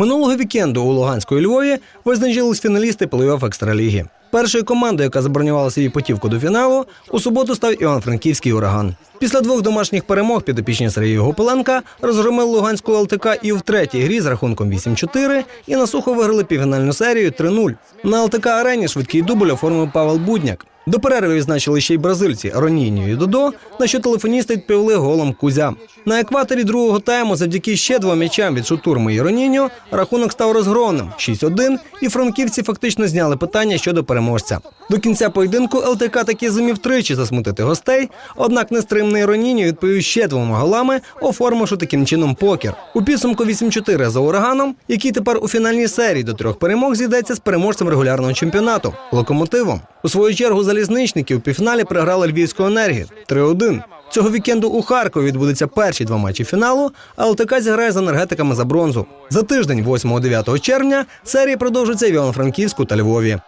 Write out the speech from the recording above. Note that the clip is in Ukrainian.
Минулого вікенду у Луганську і Львові визначились фіналісти плей-офф екстраліги. Першою командою, яка забронювала собі путівку до фіналу, у суботу став Іван-Франківський ураган. Після двох домашніх перемог підопічні Сергія Гопеленка розгромили Луганську ЛТК і в третій грі з рахунком 8-4 і на сухо виграли півфінальну серію 3-0. На ЛТК арені швидкий дубль оформив Павел Будняк. До перерви відзначили ще й бразильці Роніньо і Додо, на що телефоністи відповіли голом Кузя. На екваторі другого тайму завдяки ще двом м'ячам від Шутурми і Роніньо рахунок став розгромним 6-1, і франківці фактично зняли питання щодо переможця. До кінця поєдинку ЛТК таки зумів тричі засмутити гостей, однак нестримний Роніньо відповів ще двома голами, оформивши таким чином покер. У підсумку 8-4 за ураганом, який тепер у фінальній серії до трьох перемог зійдеться з переможцем регулярного чемпіонату локомотивом. У свою чергу залізничники у півфіналі програли Львівську енергію 3-1. Цього вікенду у Харкові відбудуться перші два матчі фіналу, а ЛТК зіграє з енергетиками за бронзу. За тиждень, 8-9 червня, серія продовжиться в Івано-Франківську та Львові.